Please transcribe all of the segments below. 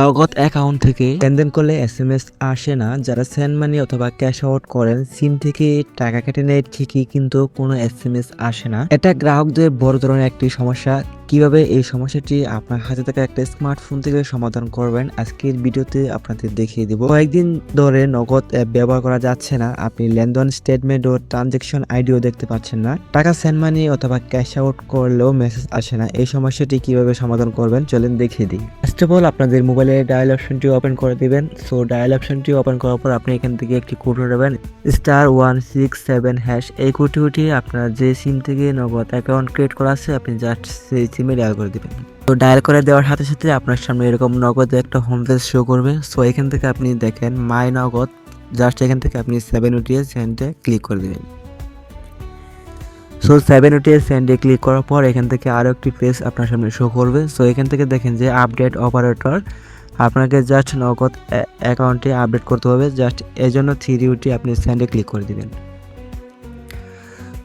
নগদ অ্যাকাউন্ট থেকে লেনদেন করলে এস এম এস আসে না। যারা সেন্ড মানি অথবা ক্যাশ আউট করেন সিম থেকে টাকা কেটে নেয় ঠিকই, কিন্তু কোনো এস এম এস আসে না। এটা গ্রাহকদের বড় ধরনের একটি সমস্যা। কীভাবে এই সমস্যাটি আপনার হাতে থাকা একটা স্মার্টফোন থেকে সমাধান করবেন, আজকের ভিডিওতে আপনাদের দেখিয়ে দিব। কয়েকদিন ধরে নগদ অ্যাপ ব্যবহার করা যাচ্ছে না। আপনি লেনদেন স্টেটমেন্ট ও ট্রানজেকশন আইডিও দেখতে পাচ্ছেন না। টাকা সেন্ড মানি অথবা ক্যাশ আউট করলেও মেসেজ আসে না। এই সমস্যাটি কীভাবে সমাধান করবেন, চলেন দেখিয়ে দিই। ফার্স্ট অফ অল আপনাদের মোবাইলে ডায়াল অপশনটি ওপেন করে দিবেন। সো ডায়াল অপশনটি ওপেন করার পর আপনি এখান থেকে একটি কোড নেবেন। Star one six seven hash এই কোডটি উঠিয়ে আপনার যে সিম থেকে নগদ অ্যাকাউন্ট ক্রিয়েট করা আছে, আপনি জাস্ট সেই সিমে ডায়াল করে দিবেন। তো ডায়াল করে দেওয়ার সাথে সাথে আপনার সামনে এরকম নগদ একটা হোম পেজ শো করবে। সো এখান থেকে আপনি দেখেন মাই নগদ। জাস্ট এখান থেকে আপনি সেভেন উঠিয়ে সেন্টে ক্লিক করে দেবেন। সো সেভেন উঠিয়ে সেন্ডে ক্লিক করার পর এখান থেকে আরও একটি পেজ আপনার সামনে শো করবে। সো এখান থেকে দেখেন যে আপডেট অপারেটর আপনাকে জাস্ট নগদ অ্যাকাউন্টে আপডেট করতে হবে। জাস্ট এই জন্য থ্রি উঠি আপনি সেন্ডে ক্লিক করে দিবেন।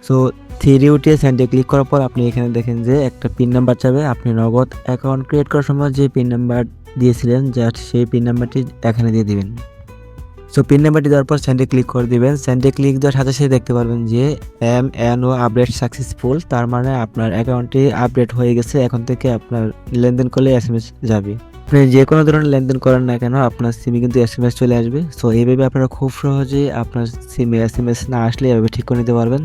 সো থ্রি উঠিয়ে সেন্ডে ক্লিক করার পর আপনি এখানে দেখেন যে একটা পিন নাম্বার চাবে। আপনি নগদ অ্যাকাউন্ট ক্রিয়েট করার সময় যে পিন নাম্বার দিয়েছিলেন জাস্ট সেই পিন নাম্বারটি এখানে দিয়ে দিবেন। সো পিন নাম্বারটি দেওয়ার পর সেন্ডে ক্লিক করে দিবেন। সেন্ডে ক্লিক দেওয়ার সাথে সাথে দেখতে পারবেন যে M N O update successful তার মানে আপনার অ্যাকাউন্টটি আপডেট হয়ে গেছে। এখন থেকে আপনার লেনদেন করলে এস এম এস যাবে। আপনি যে কোনো ধরনের লেনদেন করেন না কেন, আপনার সিমে কিন্তু এস এম এস চলে আসবে। সো এইভাবে আপনারা খুব সহজে আপনার সিমে এস এম এস না আসলে এভাবে ঠিক করে নিতে পারবেন।